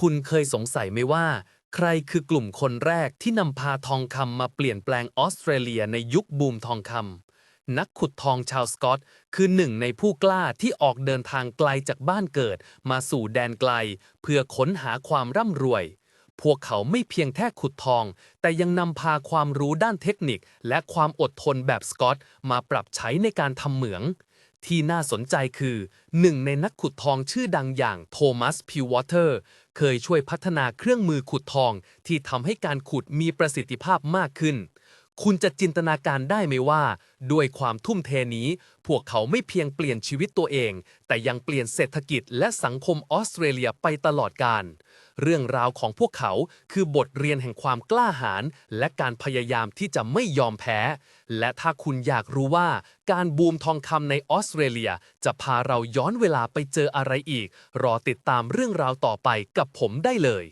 คุณเคยสงสัยไหมว่า ใครคือกลุ่มคนแรกที่นำพาทองคำมาเปลี่ยนแปลงออสเตรเลียในยุคบูมทองคำนักขุดทองชาวสกอต คือหนึ่งในผู้กล้าที่ออกเดินทางไกลจากบ้านเกิด มาสู่แดนไกล เพื่อค้นหาความร่ำรวย พวกเขาไม่เพียงแค่ขุดทอง แต่ยังนำพาความรู้ด้านเทคนิค และความอดทนแบบสกอต มาปรับใช้ในการทำเหมือง ที่น่าสนใจคือหนึ่งในนักขุดทองชื่อดังอย่างโทมัสพิววอเตอร์เคยช่วยพัฒนาเครื่องมือขุดทองที่ทำให้การขุดมีประสิทธิภาพมากขึ้น คุณจะจินตนาการได้ไหมว่า ด้วยความทุ่มเทนี้ พวกเขาไม่เพียงเปลี่ยนชีวิตตัวเอง แต่ยังเปลี่ยนเศรษฐกิจและสังคมออสเตรเลียไปตลอดกาล เรื่องราวของพวกเขาคือบทเรียนแห่งความกล้าหาญและการพยายามที่จะไม่ยอมแพ้ และถ้าคุณอยากรู้ว่าการบูมทองคำในออสเตรเลีย จะพาเราย้อนเวลาไปเจออะไรอีก รอติดตามเรื่องราวต่อไปกับผมได้เลย